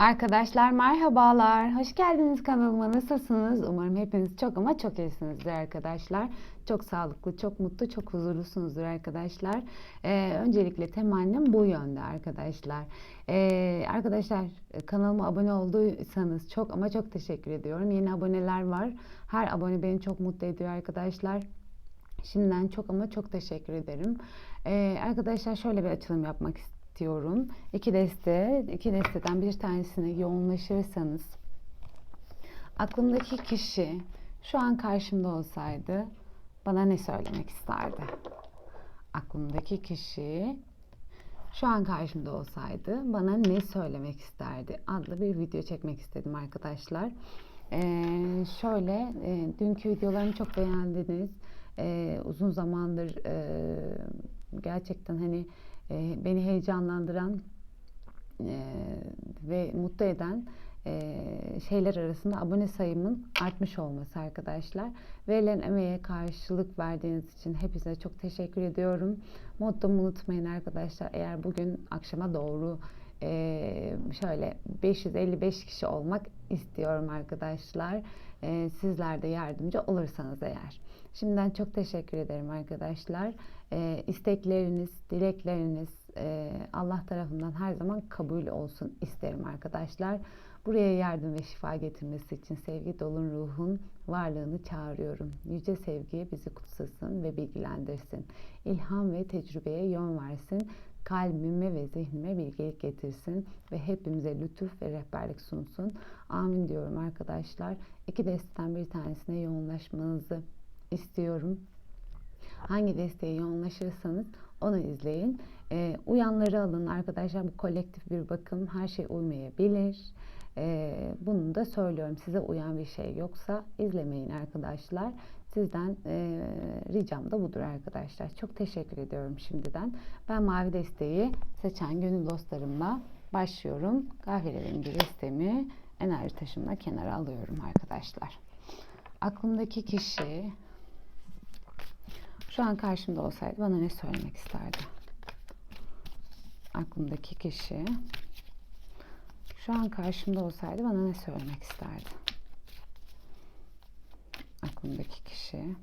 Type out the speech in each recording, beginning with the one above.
Arkadaşlar merhabalar. Hoş geldiniz kanalıma. Nasılsınız? Umarım hepiniz çok ama çok iyisinizdir arkadaşlar. Çok sağlıklı, çok mutlu, çok huzurlusunuzdur arkadaşlar. Ee, öncelikle temennim bu yönde arkadaşlar. Ee, arkadaşlar kanalıma abone olduysanız çok ama çok teşekkür ediyorum. Yeni aboneler var. Her abone beni çok mutlu ediyor arkadaşlar. Şimdiden çok ama çok teşekkür ederim. Ee, arkadaşlar şöyle bir açılım yapmak istiyorum istiyorum. İki deste, iki desteden bir tanesine yoğunlaşırsanız aklımdaki kişi şu an karşımda olsaydı bana ne söylemek isterdi? Aklımdaki kişi şu an karşımda olsaydı bana ne söylemek isterdi? adlı bir video çekmek istedim arkadaşlar. Ee, şöyle e, dünkü videolarımı çok beğendiniz. Ee, uzun zamandır e, gerçekten hani e, beni heyecanlandıran e, ve mutlu eden e, şeyler arasında abone sayımın artmış olması arkadaşlar. Verilen emeğe karşılık verdiğiniz için hepinize çok teşekkür ediyorum. Mottomu unutmayın arkadaşlar. Eğer bugün akşama doğru şöyle 555 kişi olmak istiyorum arkadaşlar. E, sizler de yardımcı olursanız eğer. Şimdiden çok teşekkür ederim arkadaşlar. E, istekleriniz, dilekleriniz e, Allah tarafından her zaman kabul olsun isterim arkadaşlar. Buraya yardım ve şifa getirmesi için sevgi dolun ruhun varlığını çağırıyorum. Yüce sevgiye bizi kutsasın ve bilgilendirsin. İlham ve tecrübeye yön versin. Kalbime ve zihnime bilgelik getirsin ve hepimize lütuf ve rehberlik sunsun. Amin diyorum arkadaşlar. İki destten bir tanesine yoğunlaşmanızı istiyorum. Hangi desteğe yoğunlaşırsanız onu izleyin. E, uyanları alın arkadaşlar. Bu kolektif bir bakım. Her şey uymayabilir. E, bunu da söylüyorum. Size uyan bir şey yoksa izlemeyin arkadaşlar. Sizden e, ricam da budur arkadaşlar. Çok teşekkür ediyorum şimdiden. Ben mavi desteği seçen gönül dostlarımla başlıyorum. Kahverengi destemi enerji taşımla kenara alıyorum arkadaşlar. Aklımdaki kişi şu an karşımda olsaydı bana ne söylemek isterdi? Aklımdaki kişi şu an karşımda olsaydı bana ne söylemek isterdi? Aklımdaki kişi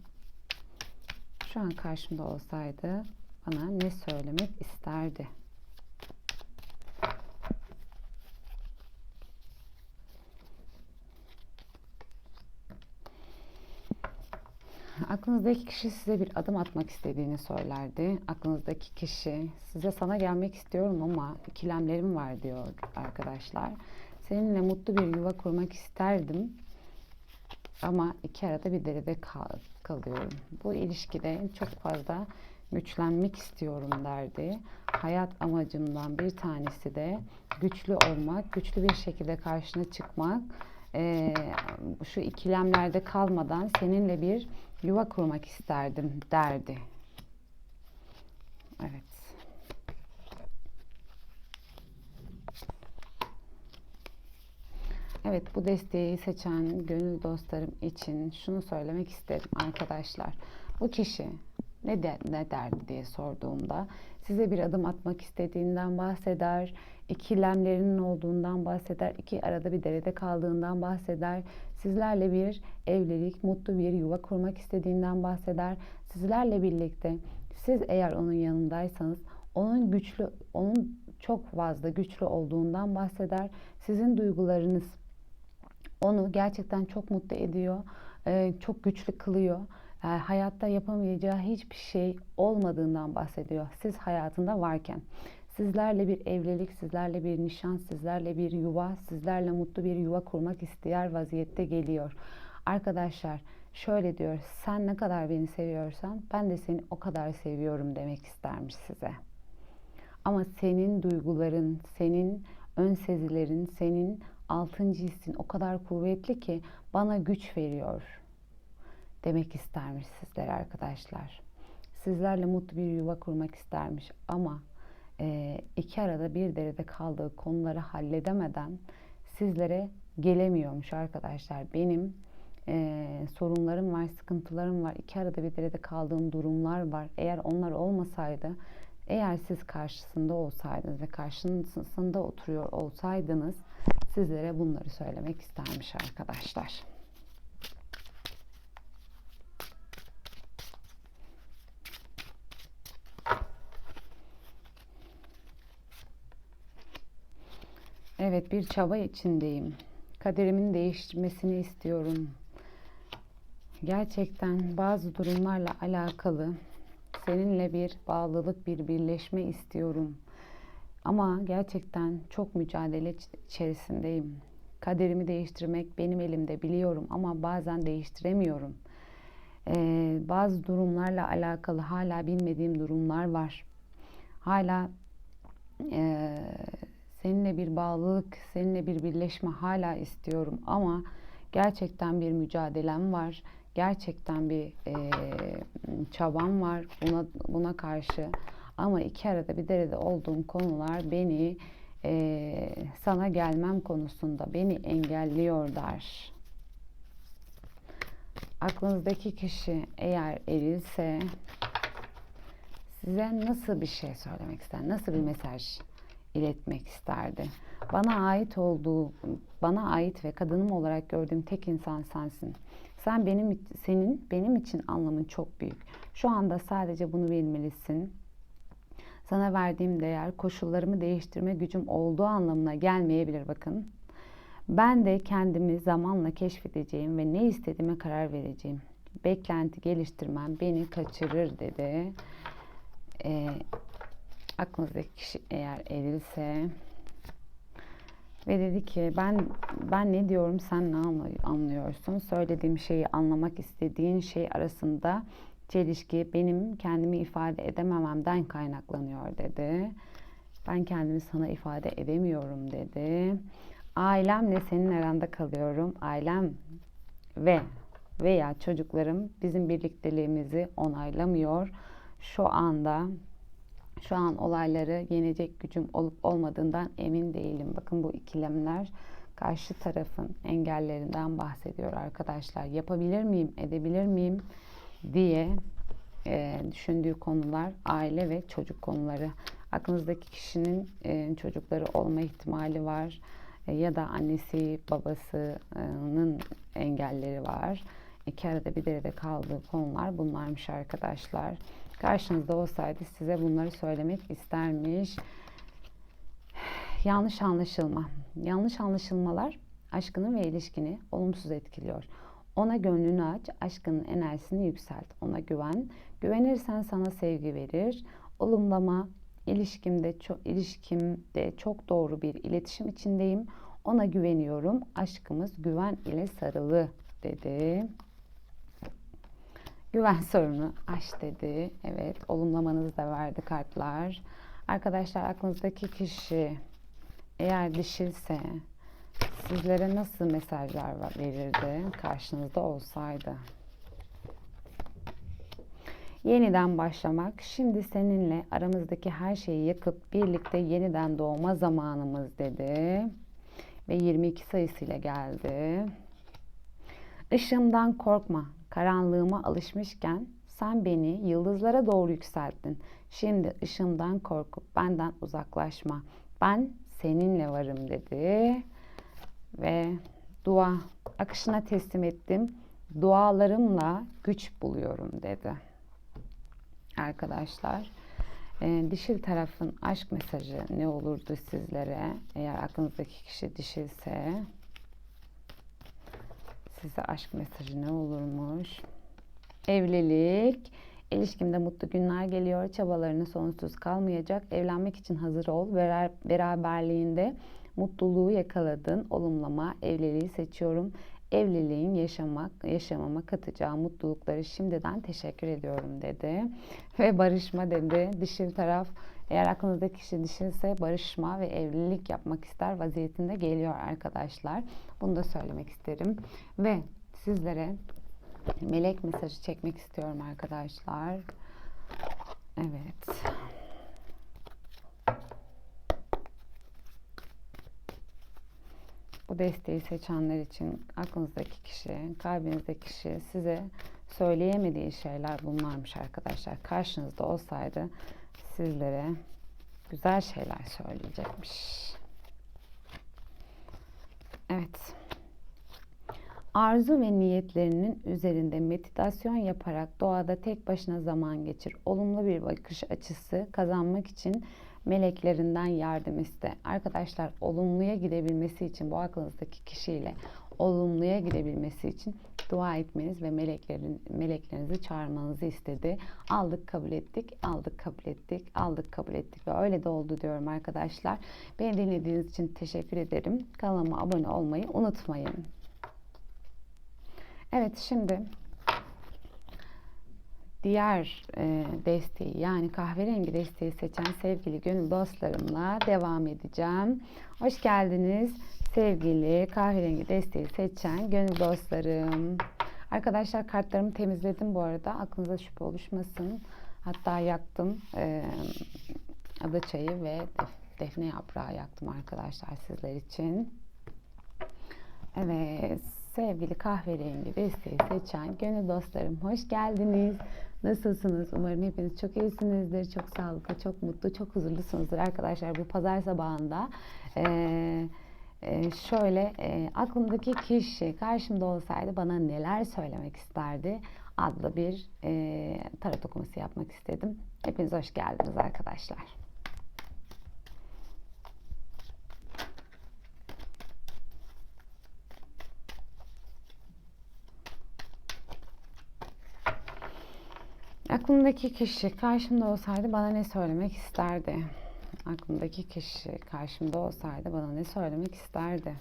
şu an karşımda olsaydı bana ne söylemek isterdi? Aklınızdaki kişi size bir adım atmak istediğini söylerdi. Aklınızdaki kişi size sana gelmek istiyorum ama ikilemlerim var diyor arkadaşlar. Seninle mutlu bir yuva kurmak isterdim ama iki arada bir derede kal kalıyorum. Bu ilişkide çok fazla güçlenmek istiyorum derdi. Hayat amacımdan bir tanesi de güçlü olmak, güçlü bir şekilde karşına çıkmak. Ee, şu ikilemlerde kalmadan seninle bir yuva kurmak isterdim derdi. Evet. Evet bu desteği seçen gönül dostlarım için şunu söylemek isterim arkadaşlar. Bu kişi ne, de, ne derdi diye sorduğumda size bir adım atmak istediğinden bahseder, ikilemlerinin olduğundan bahseder, iki arada bir derede kaldığından bahseder, sizlerle bir evlilik, mutlu bir yuva kurmak istediğinden bahseder. Sizlerle birlikte siz eğer onun yanındaysanız onun güçlü, onun çok fazla güçlü olduğundan bahseder. Sizin duygularınız onu gerçekten çok mutlu ediyor, çok güçlü kılıyor yani hayatta yapamayacağı hiçbir şey olmadığından bahsediyor. Siz hayatında varken. Sizlerle bir evlilik, sizlerle bir nişan, sizlerle bir yuva, sizlerle mutlu bir yuva kurmak isteyer vaziyette geliyor. Arkadaşlar şöyle diyor, sen ne kadar beni seviyorsan ben de seni o kadar seviyorum demek istermiş size. Ama senin duyguların, senin ön sezilerin, senin altıncı hissin o kadar kuvvetli ki bana güç veriyor demek istermiş sizlere arkadaşlar. Sizlerle mutlu bir yuva kurmak istermiş ama e, iki arada bir derede kaldığı konuları halledemeden sizlere gelemiyormuş arkadaşlar. Benim e, sorunlarım var, sıkıntılarım var. İki arada bir derede kaldığım durumlar var. Eğer onlar olmasaydı Eğer siz karşısında olsaydınız ve karşısında oturuyor olsaydınız sizlere bunları söylemek istermiş arkadaşlar. Evet bir çaba içindeyim. Kaderimin değişmesini istiyorum. Gerçekten bazı durumlarla alakalı seninle bir bağlılık, bir birleşme istiyorum. Ama gerçekten çok mücadele içerisindeyim. Kaderimi değiştirmek benim elimde biliyorum ama bazen değiştiremiyorum. Ee, bazı durumlarla alakalı hala bilmediğim durumlar var. Hala e, seninle bir bağlılık, seninle bir birleşme hala istiyorum ama gerçekten bir mücadelem var. Gerçekten bir e, çabam var buna buna karşı. Ama iki arada bir derede olduğum konular beni e, sana gelmem konusunda beni engelliyor der. Aklınızdaki kişi eğer erilse size nasıl bir şey söylemek ister? Nasıl bir mesaj iletmek isterdi? Bana ait olduğu, bana ait ve kadınım olarak gördüğüm tek insan sensin. Sen benim senin benim için anlamın çok büyük. Şu anda sadece bunu bilmelisin. Sana verdiğim değer koşullarımı değiştirme gücüm olduğu anlamına gelmeyebilir bakın. Ben de kendimi zamanla keşfedeceğim ve ne istediğime karar vereceğim. Beklenti geliştirmem beni kaçırır dedi. E, aklınızdaki kişi eğer erilse ve dedi ki ben ben ne diyorum sen ne anlıyorsun? Söylediğim şeyi anlamak istediğin şey arasında çelişki benim kendimi ifade edemememden kaynaklanıyor dedi. Ben kendimi sana ifade edemiyorum dedi. Ailemle senin aranda kalıyorum. Ailem ve veya çocuklarım bizim birlikteliğimizi onaylamıyor. Şu anda şu an olayları yenecek gücüm olup olmadığından emin değilim. Bakın bu ikilemler karşı tarafın engellerinden bahsediyor arkadaşlar. Yapabilir miyim, edebilir miyim diye e, düşündüğü konular aile ve çocuk konuları. Aklınızdaki kişinin e, çocukları olma ihtimali var e, ya da annesi babasının engelleri var. İki arada bir derede kaldığı konular bunlarmış arkadaşlar karşınızda olsaydı size bunları söylemek istermiş. Yanlış anlaşılma. Yanlış anlaşılmalar aşkını ve ilişkini olumsuz etkiliyor. Ona gönlünü aç, aşkının enerjisini yükselt. Ona güven. Güvenirsen sana sevgi verir. Olumlama, ilişkimde çok ilişkimde çok doğru bir iletişim içindeyim. Ona güveniyorum. Aşkımız güven ile sarılı dedi. Güven sorunu aş dedi. Evet olumlamanızı da verdi kartlar. Arkadaşlar aklınızdaki kişi eğer dişilse sizlere nasıl mesajlar verirdi karşınızda olsaydı? Yeniden başlamak. Şimdi seninle aramızdaki her şeyi yakıp birlikte yeniden doğma zamanımız dedi. Ve 22 sayısıyla geldi. Işığımdan korkma karanlığıma alışmışken sen beni yıldızlara doğru yükselttin. Şimdi ışığımdan korkup benden uzaklaşma. Ben seninle varım dedi. Ve dua akışına teslim ettim. Dualarımla güç buluyorum dedi. Arkadaşlar e, dişil tarafın aşk mesajı ne olurdu sizlere? Eğer aklınızdaki kişi dişilse Size aşk mesajı ne olurmuş? Evlilik. İlişkimde mutlu günler geliyor. Çabalarını sonsuz kalmayacak. Evlenmek için hazır ol. Beraberliğinde mutluluğu yakaladın. Olumlama. Evliliği seçiyorum. Evliliğin yaşamak, yaşamama katacağı mutlulukları şimdiden teşekkür ediyorum dedi. Ve barışma dedi. Dişil taraf eğer aklınızdaki kişi dişilse barışma ve evlilik yapmak ister vaziyetinde geliyor arkadaşlar. Bunu da söylemek isterim. Ve sizlere melek mesajı çekmek istiyorum arkadaşlar. Evet. Bu desteği seçenler için aklınızdaki kişi, kalbinizdeki kişi size söyleyemediği şeyler bunlarmış arkadaşlar. Karşınızda olsaydı sizlere güzel şeyler söyleyecekmiş. Evet. Arzu ve niyetlerinin üzerinde meditasyon yaparak doğada tek başına zaman geçir. Olumlu bir bakış açısı kazanmak için meleklerinden yardım iste. Arkadaşlar olumluya gidebilmesi için bu aklınızdaki kişiyle olumluya gidebilmesi için dua etmeniz ve meleklerin meleklerinizi çağırmanızı istedi. Aldık, kabul ettik, aldık, kabul ettik, aldık, kabul ettik ve öyle de oldu diyorum arkadaşlar. Beni dinlediğiniz için teşekkür ederim. Kanalıma abone olmayı unutmayın. Evet şimdi diğer e, desteği yani kahverengi desteği seçen sevgili gönül dostlarımla devam edeceğim. Hoş geldiniz sevgili kahverengi desteği seçen gönül dostlarım. Arkadaşlar kartlarımı temizledim bu arada. Aklınıza şüphe oluşmasın. Hatta yaktım e, ada çayı ve def, defne yaprağı yaktım arkadaşlar sizler için. Evet sevgili kahverengi desteği seçen gönül dostlarım hoş geldiniz. Nasılsınız? Umarım hepiniz çok iyisinizdir. Çok sağlıklı, çok mutlu, çok huzurlusunuzdur arkadaşlar. Bu pazar sabahında e, e, şöyle e, aklımdaki kişi karşımda olsaydı bana neler söylemek isterdi adlı bir e, tarot okuması yapmak istedim. Hepiniz hoş geldiniz arkadaşlar. Aklımdaki kişi karşımda olsaydı bana ne söylemek isterdi? Aklımdaki kişi karşımda olsaydı bana ne söylemek isterdi?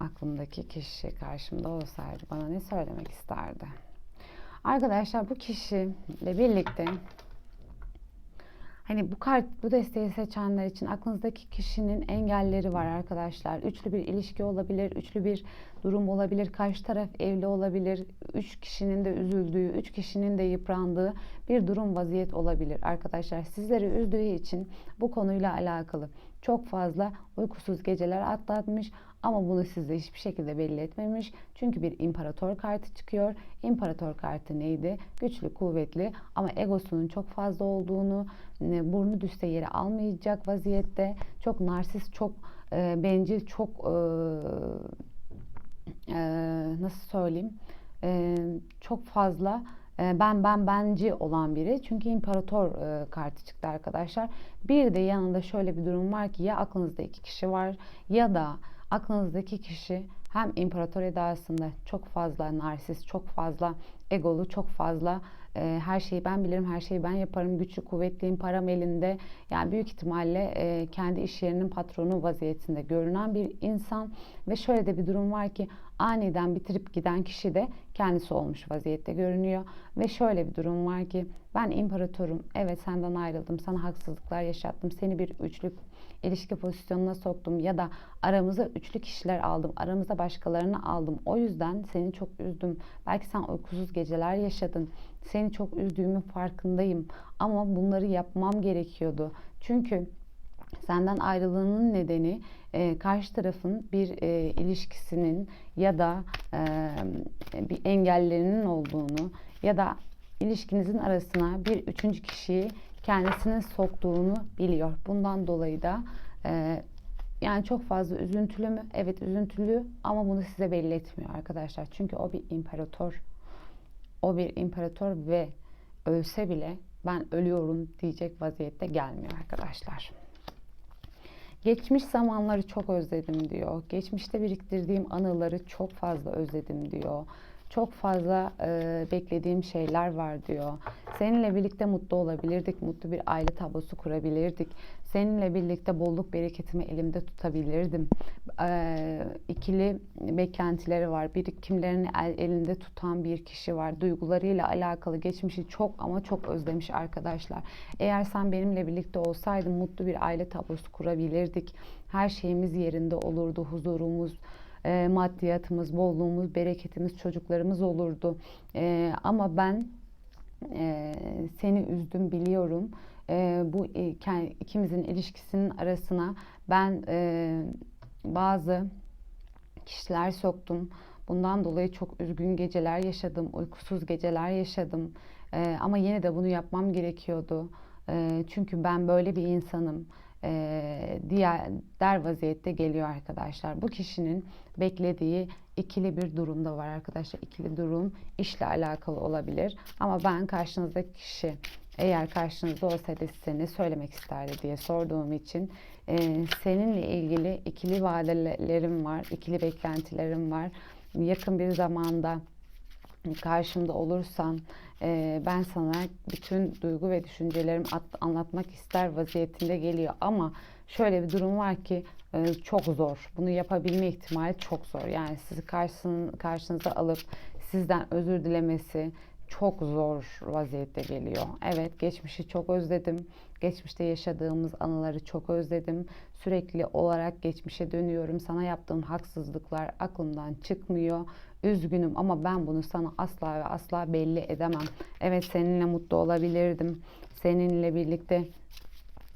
Aklımdaki kişi karşımda olsaydı bana ne söylemek isterdi? Arkadaşlar bu kişiyle birlikte Hani bu kart, bu desteği seçenler için aklınızdaki kişinin engelleri var arkadaşlar. Üçlü bir ilişki olabilir, üçlü bir durum olabilir, karşı taraf evli olabilir, üç kişinin de üzüldüğü, üç kişinin de yıprandığı bir durum vaziyet olabilir arkadaşlar. Sizleri üzdüğü için bu konuyla alakalı çok fazla uykusuz geceler atlatmış ama bunu size hiçbir şekilde belli etmemiş. Çünkü bir imparator kartı çıkıyor. İmparator kartı neydi? Güçlü, kuvvetli ama egosunun çok fazla olduğunu, e, burnu düşse yeri almayacak vaziyette, çok narsist, çok e, bencil, çok e, e, nasıl söyleyeyim? E, çok fazla e, ben ben benci olan biri. Çünkü imparator e, kartı çıktı arkadaşlar. Bir de yanında şöyle bir durum var ki ya aklınızda iki kişi var ya da aklınızdaki kişi hem imparator edasında çok fazla narsist, çok fazla egolu, çok fazla e, her şeyi ben bilirim, her şeyi ben yaparım, güçlü, kuvvetliyim, param elinde. Yani büyük ihtimalle e, kendi iş yerinin patronu vaziyetinde görünen bir insan ve şöyle de bir durum var ki aniden bitirip giden kişi de kendisi olmuş vaziyette görünüyor ve şöyle bir durum var ki ben imparatorum, evet senden ayrıldım, sana haksızlıklar yaşattım, seni bir üçlü ilişki pozisyonuna soktum ya da aramıza üçlü kişiler aldım, aramıza başkalarını aldım. O yüzden seni çok üzdüm. Belki sen uykusuz geceler yaşadın. Seni çok üzdüğümün farkındayım. Ama bunları yapmam gerekiyordu. Çünkü senden ayrılığının nedeni e, karşı tarafın bir e, ilişkisinin ya da e, bir engellerinin olduğunu ya da ilişkinizin arasına bir üçüncü kişiyi kendisinin soktuğunu biliyor. Bundan dolayı da e, yani çok fazla üzüntülü mü? Evet üzüntülü ama bunu size belli etmiyor arkadaşlar. Çünkü o bir imparator. O bir imparator ve ölse bile ben ölüyorum diyecek vaziyette gelmiyor arkadaşlar. Geçmiş zamanları çok özledim diyor. Geçmişte biriktirdiğim anıları çok fazla özledim diyor çok fazla e, beklediğim şeyler var diyor. Seninle birlikte mutlu olabilirdik, mutlu bir aile tablosu kurabilirdik. Seninle birlikte bolluk bereketimi elimde tutabilirdim. E, ikili beklentileri var. Birikimlerini el, elinde tutan bir kişi var. Duygularıyla alakalı geçmişi çok ama çok özlemiş arkadaşlar. Eğer sen benimle birlikte olsaydın mutlu bir aile tablosu kurabilirdik. Her şeyimiz yerinde olurdu, huzurumuz, e, maddiyatımız, bolluğumuz, bereketimiz, çocuklarımız olurdu. E, ama ben e, seni üzdüm biliyorum. E, bu e, ikimizin ilişkisinin arasına ben e, bazı kişiler soktum. Bundan dolayı çok üzgün geceler yaşadım, uykusuz geceler yaşadım. E, ama yine de bunu yapmam gerekiyordu. E, çünkü ben böyle bir insanım e, diğer der vaziyette geliyor arkadaşlar. Bu kişinin beklediği ikili bir durumda var arkadaşlar. İkili durum işle alakalı olabilir. Ama ben karşınızdaki kişi eğer karşınızda olsaydı size ne söylemek isterdi diye sorduğum için e, seninle ilgili ikili vadelerim var, ikili beklentilerim var. Yakın bir zamanda karşımda olursan e, ben sana bütün duygu ve düşüncelerimi at- anlatmak ister vaziyetinde geliyor ama şöyle bir durum var ki e, çok zor. Bunu yapabilme ihtimali çok zor. Yani sizi karşısın, karşınıza alıp sizden özür dilemesi çok zor vaziyette geliyor. Evet geçmişi çok özledim. Geçmişte yaşadığımız anıları çok özledim. Sürekli olarak geçmişe dönüyorum. Sana yaptığım haksızlıklar aklımdan çıkmıyor. Üzgünüm ama ben bunu sana asla ve asla belli edemem. Evet seninle mutlu olabilirdim. Seninle birlikte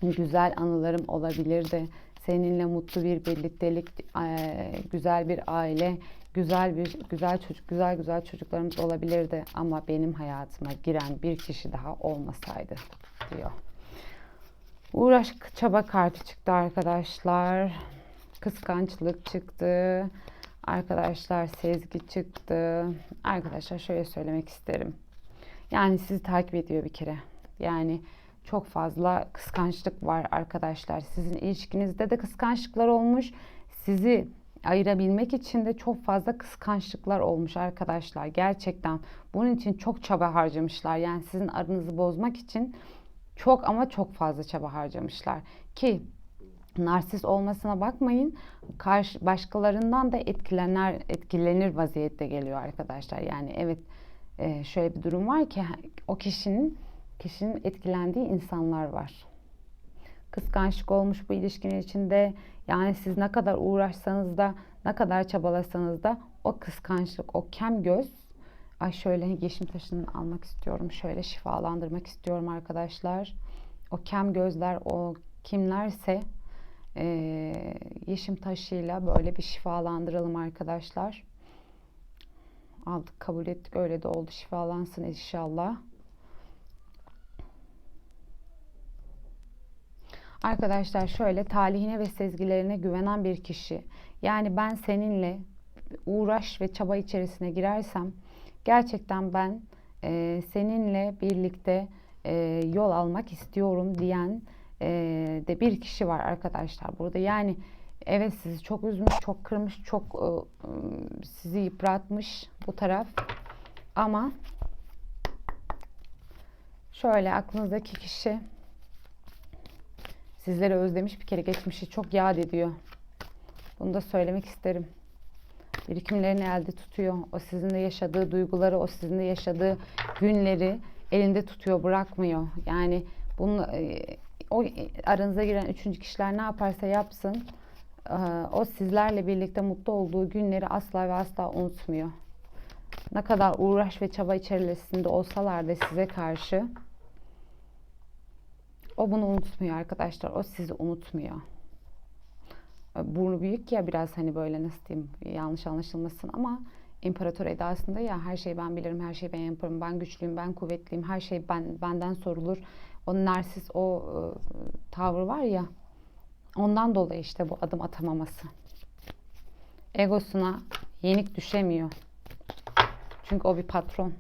güzel anılarım olabilirdi. Seninle mutlu bir birliktelik, eee, güzel bir aile, güzel bir güzel çocuk, güzel güzel çocuklarımız olabilirdi ama benim hayatıma giren bir kişi daha olmasaydı diyor. Uğraş çaba kartı çıktı arkadaşlar. Kıskançlık çıktı. Arkadaşlar sezgi çıktı. Arkadaşlar şöyle söylemek isterim. Yani sizi takip ediyor bir kere. Yani çok fazla kıskançlık var arkadaşlar. Sizin ilişkinizde de kıskançlıklar olmuş. Sizi ayırabilmek için de çok fazla kıskançlıklar olmuş arkadaşlar. Gerçekten bunun için çok çaba harcamışlar. Yani sizin aranızı bozmak için çok ama çok fazla çaba harcamışlar. Ki narsist olmasına bakmayın. Karşı başkalarından da etkilenir etkilenir vaziyette geliyor arkadaşlar. Yani evet e, şöyle bir durum var ki o kişinin kişinin etkilendiği insanlar var. Kıskançlık olmuş bu ilişkinin içinde. Yani siz ne kadar uğraşsanız da ne kadar çabalasanız da o kıskançlık, o kem göz Ay şöyle yeşim taşını almak istiyorum. Şöyle şifalandırmak istiyorum arkadaşlar. O kem gözler, o kimlerse e, yeşim taşıyla böyle bir şifalandıralım arkadaşlar. Aldık, kabul ettik. Öyle de oldu. Şifalansın inşallah. Arkadaşlar şöyle talihine ve sezgilerine güvenen bir kişi. Yani ben seninle uğraş ve çaba içerisine girersem gerçekten ben e, seninle birlikte e, yol almak istiyorum diyen e, de bir kişi var arkadaşlar burada. Yani evet sizi çok üzmüş, çok kırmış, çok e, sizi yıpratmış bu taraf. Ama şöyle aklınızdaki kişi sizleri özlemiş bir kere geçmişi çok yad ediyor. Bunu da söylemek isterim birikimlerini elde tutuyor. O sizinle yaşadığı duyguları, o sizinle yaşadığı günleri elinde tutuyor, bırakmıyor. Yani bunu e, o aranıza giren üçüncü kişiler ne yaparsa yapsın e, o sizlerle birlikte mutlu olduğu günleri asla ve asla unutmuyor. Ne kadar uğraş ve çaba içerisinde olsalar da size karşı o bunu unutmuyor arkadaşlar. O sizi unutmuyor burnu büyük ya biraz hani böyle nasıl diyeyim yanlış anlaşılmasın ama imparator edasında ya her şeyi ben bilirim, her şeyi ben yaparım, ben güçlüyüm, ben kuvvetliyim, her şey ben benden sorulur. O narsis o e, tavrı var ya ondan dolayı işte bu adım atamaması. Egosuna yenik düşemiyor. Çünkü o bir patron.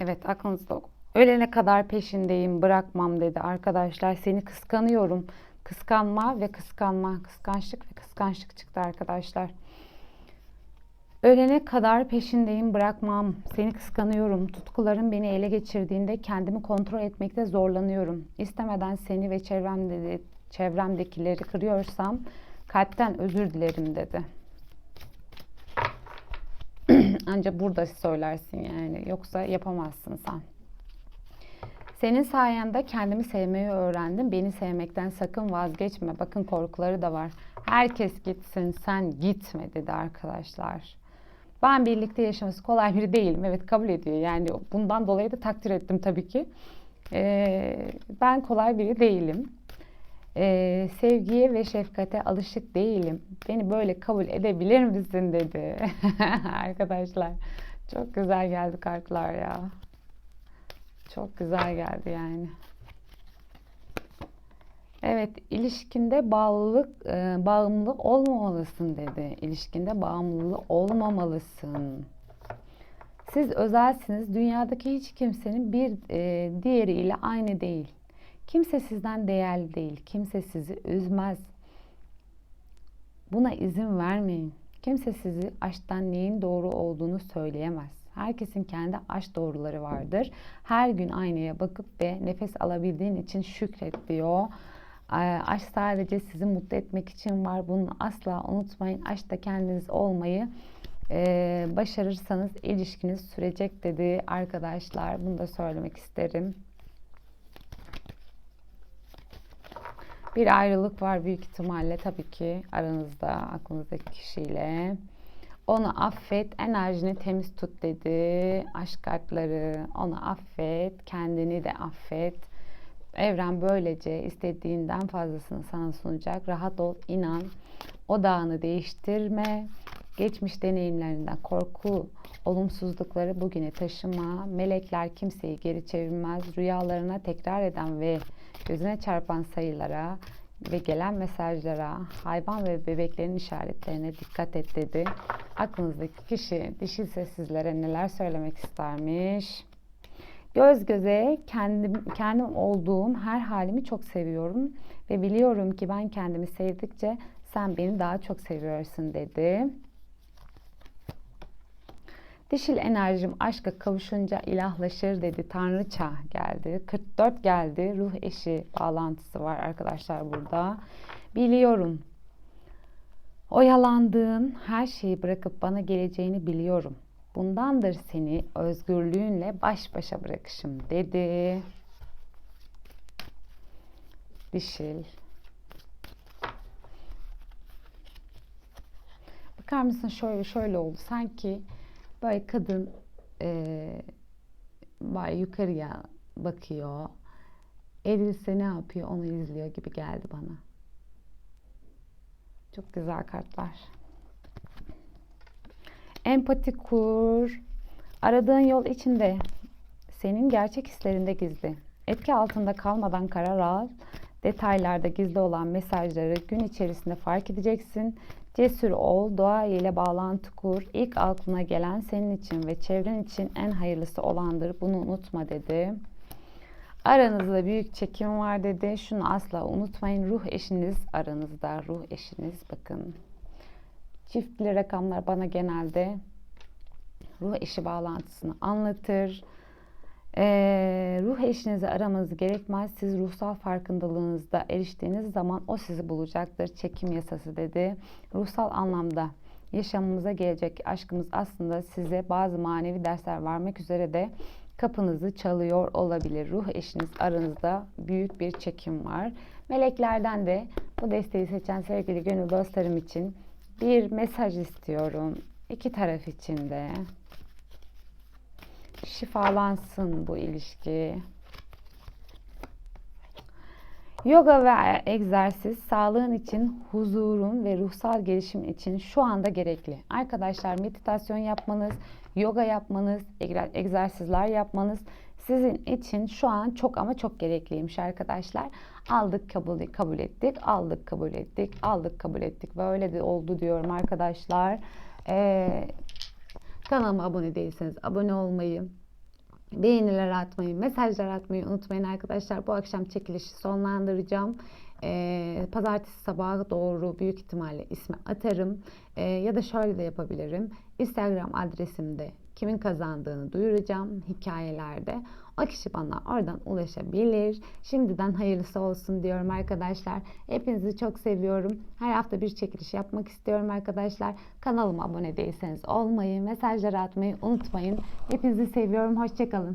Evet aklınızda ölene kadar peşindeyim bırakmam dedi arkadaşlar seni kıskanıyorum Kıskanma ve kıskanma, kıskançlık ve kıskançlık çıktı arkadaşlar. Ölene kadar peşindeyim, bırakmam. Seni kıskanıyorum. Tutkularım beni ele geçirdiğinde kendimi kontrol etmekte zorlanıyorum. İstemeden seni ve çevremde, çevremdekileri kırıyorsam kalpten özür dilerim dedi. Ancak burada söylersin yani. Yoksa yapamazsın sen. Senin sayende kendimi sevmeyi öğrendim. Beni sevmekten sakın vazgeçme. Bakın korkuları da var. Herkes gitsin sen gitme dedi arkadaşlar. Ben birlikte yaşaması kolay biri değilim. Evet kabul ediyor. Yani bundan dolayı da takdir ettim tabii ki. Ee, ben kolay biri değilim. Ee, sevgiye ve şefkate alışık değilim. Beni böyle kabul edebilir misin dedi. arkadaşlar çok güzel geldi kartlar ya. Çok güzel geldi yani. Evet, ilişkinde bağlılık, e, bağımlı olmamalısın dedi. İlişkinde bağımlılığı olmamalısın. Siz özelsiniz. Dünyadaki hiç kimsenin bir e, diğeriyle aynı değil. Kimse sizden değerli değil. Kimse sizi üzmez. Buna izin vermeyin. Kimse sizi aşktan neyin doğru olduğunu söyleyemez. Herkesin kendi aşk doğruları vardır. Her gün aynaya bakıp ve nefes alabildiğin için şükret diyor. Aşk sadece sizi mutlu etmek için var. Bunu asla unutmayın. Aşkta kendiniz olmayı e, başarırsanız ilişkiniz sürecek dedi arkadaşlar. Bunu da söylemek isterim. Bir ayrılık var büyük ihtimalle tabii ki aranızda aklınızdaki kişiyle. Onu affet, enerjini temiz tut dedi. Aşk kartları, onu affet, kendini de affet. Evren böylece istediğinden fazlasını sana sunacak. Rahat ol, inan. Odağını değiştirme. Geçmiş deneyimlerinden korku, olumsuzlukları bugüne taşıma. Melekler kimseyi geri çevirmez. Rüyalarına tekrar eden ve gözüne çarpan sayılara ve gelen mesajlara, hayvan ve bebeklerin işaretlerine dikkat et dedi. Aklınızdaki kişi dişilse sizlere neler söylemek istermiş? Göz göze kendim, kendim olduğum her halimi çok seviyorum ve biliyorum ki ben kendimi sevdikçe sen beni daha çok seviyorsun dedi. Dişil enerjim aşka kavuşunca ilahlaşır dedi. Tanrıça geldi. 44 geldi. Ruh eşi bağlantısı var arkadaşlar burada. Biliyorum. Oyalandığın her şeyi bırakıp bana geleceğini biliyorum. Bundandır seni özgürlüğünle baş başa bırakışım dedi. Dişil. Bakar mısın şöyle şöyle oldu. Sanki böyle kadın e, böyle yukarıya bakıyor. Erilse ne yapıyor onu izliyor gibi geldi bana. Çok güzel kartlar. Empati kur. Aradığın yol içinde. Senin gerçek hislerinde gizli. Etki altında kalmadan karar al. Detaylarda gizli olan mesajları gün içerisinde fark edeceksin. Cesur ol, doğa ile bağlantı kur. İlk aklına gelen senin için ve çevren için en hayırlısı olandır. Bunu unutma dedi. Aranızda büyük çekim var dedi. Şunu asla unutmayın. Ruh eşiniz aranızda. Ruh eşiniz bakın. Çiftli rakamlar bana genelde ruh eşi bağlantısını anlatır. Ee, ruh eşinizi aramanız gerekmez. Siz ruhsal farkındalığınızda eriştiğiniz zaman o sizi bulacaktır. Çekim yasası dedi. Ruhsal anlamda yaşamımıza gelecek aşkımız aslında size bazı manevi dersler vermek üzere de kapınızı çalıyor olabilir. Ruh eşiniz aranızda büyük bir çekim var. Meleklerden de bu desteği seçen sevgili gönül dostlarım için bir mesaj istiyorum. İki taraf için de şifalansın bu ilişki. Yoga ve egzersiz sağlığın için, huzurun ve ruhsal gelişim için şu anda gerekli. Arkadaşlar meditasyon yapmanız, yoga yapmanız, egzersizler yapmanız sizin için şu an çok ama çok gerekliymiş arkadaşlar. Aldık kabul kabul ettik, aldık kabul ettik, aldık kabul ettik. Böyle de oldu diyorum arkadaşlar. Ee, kanalıma abone değilseniz abone olmayı, beğeniler atmayı, mesajlar atmayı unutmayın arkadaşlar. Bu akşam çekilişi sonlandıracağım. Ee, pazartesi sabahı doğru büyük ihtimalle ismi atarım. Ee, ya da şöyle de yapabilirim. Instagram adresimde kimin kazandığını duyuracağım hikayelerde. O kişi bana oradan ulaşabilir. Şimdiden hayırlısı olsun diyorum arkadaşlar. Hepinizi çok seviyorum. Her hafta bir çekiliş yapmak istiyorum arkadaşlar. Kanalıma abone değilseniz olmayı, mesajları atmayı unutmayın. Hepinizi seviyorum. Hoşçakalın.